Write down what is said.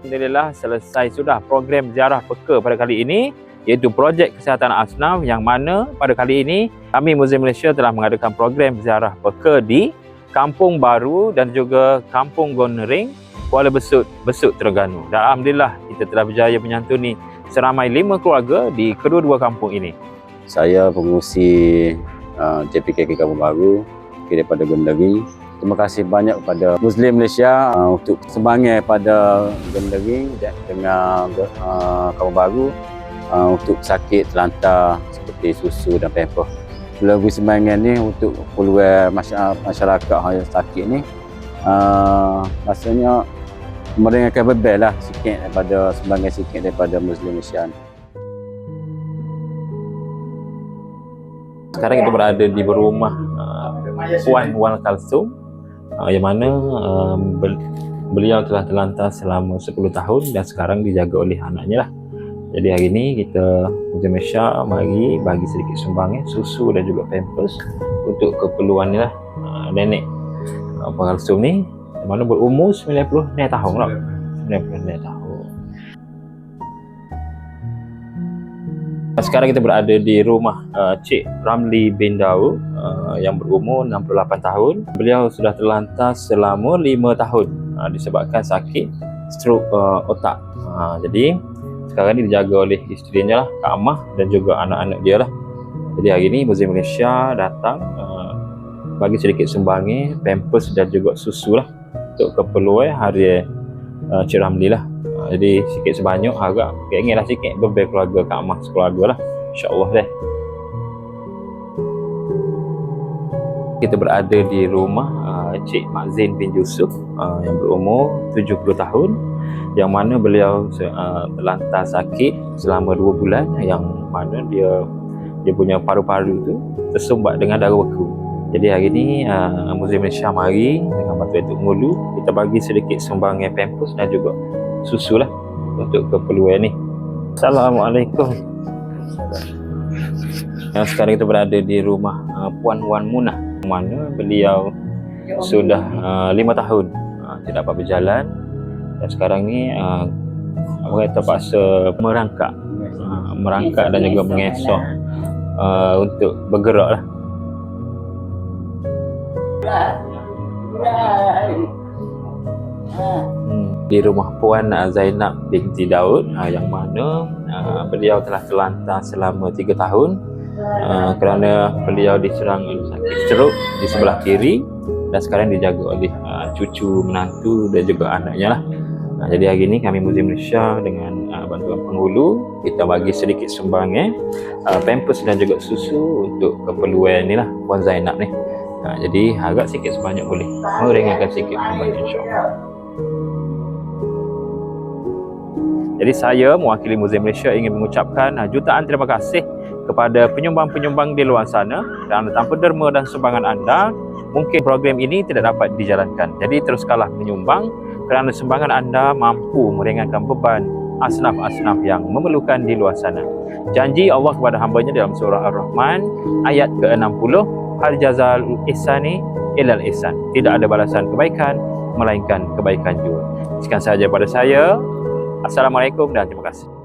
Alhamdulillah selesai sudah program ziarah peka pada kali ini iaitu projek kesihatan asnaf yang mana pada kali ini kami Muzium Malaysia telah mengadakan program ziarah peka di Kampung Baru dan juga Kampung Gonering Kuala Besut, Besut Terengganu. Dan Alhamdulillah kita telah berjaya menyantuni seramai lima keluarga di kedua-dua kampung ini. Saya pengurusi uh, JPKK Kampung Baru daripada Gendari. Terima kasih banyak kepada Muslim Malaysia uh, untuk sumbangan pada Gendari dengan uh, Kampung Baru uh, untuk sakit terlantar seperti susu dan pamper. Melalui sumbangan ni untuk peluang masyarakat yang sakit ni uh, rasanya meringankan beban lah sikit daripada sumbangan sikit daripada Muslim Malaysia ni. Sekarang kita berada di rumah uh, Puan Wan Kalsum uh, yang mana uh, beliau telah terlantar selama 10 tahun dan sekarang dijaga oleh anaknya lah. Jadi hari ini kita Muzium Malaysia mari bagi sedikit sumbangan susu dan juga pampers untuk keperluan lah uh, nenek uh, Puan Kalsum ni yang mana berumur 90 tahun lah. 90 tahun. Sekarang kita berada di rumah uh, Cik Ramli bin Daud uh, yang berumur 68 tahun. Beliau sudah terlantar selama 5 tahun uh, disebabkan sakit strok uh, otak. Uh, jadi sekarang ini dijaga oleh isterinya lah, Kak Amah dan juga anak-anak dia lah. Jadi hari ini Muzium Malaysia datang uh, bagi sedikit sumbangan pampers dan juga susu lah untuk keperluan hari uh, Cik Ramli lah. Jadi sikit sebanyak harap Keinginlah sikit Berbel keluarga Kak Amah sekeluarga lah InsyaAllah deh Kita berada di rumah uh, Cik Mak Zain bin Yusuf uh, Yang berumur 70 tahun Yang mana beliau uh, terlantar sakit Selama 2 bulan Yang mana dia Dia punya paru-paru tu Tersumbat dengan darah beku jadi hari ini uh, Muzium Malaysia mari dengan Batu Etuk Ngulu kita bagi sedikit sumbangan pampers dan juga susu lah untuk keperluan ni. Assalamualaikum. Yang sekarang kita berada di rumah uh, Puan Wan Munah mana beliau sudah uh, lima tahun uh, tidak dapat berjalan. Dan sekarang ni uh, apa terpaksa merangkak uh, merangkak dan juga mengesok uh, untuk bergerak lah. Hmm. di rumah Puan uh, Zainab binti Daud uh, yang mana uh, beliau telah terlantar selama 3 tahun uh, kerana beliau diserang stroke di sebelah kiri dan sekarang dijaga oleh uh, cucu menantu dan juga anaknya lah. Uh, jadi hari ini kami Muzium Malaysia dengan uh, bantuan penghulu kita bagi sedikit sumbangan uh, pampers dan juga susu untuk keperluan ni lah Puan Zainab ni. Uh, jadi harap sikit sebanyak boleh meringankan sikit membantu insyaAllah. Jadi saya mewakili Muzium Malaysia ingin mengucapkan uh, jutaan terima kasih kepada penyumbang-penyumbang di luar sana dan tanpa derma dan sumbangan anda mungkin program ini tidak dapat dijalankan. Jadi teruskanlah menyumbang kerana sumbangan anda mampu meringankan beban asnaf-asnaf yang memerlukan di luar sana. Janji Allah kepada hambanya dalam surah Ar-Rahman ayat ke-60 Hal jazal ihsani ilal ihsan. Tidak ada balasan kebaikan melainkan kebaikan juga. Sekian sahaja pada saya. Assalamualaikum dan terima kasih.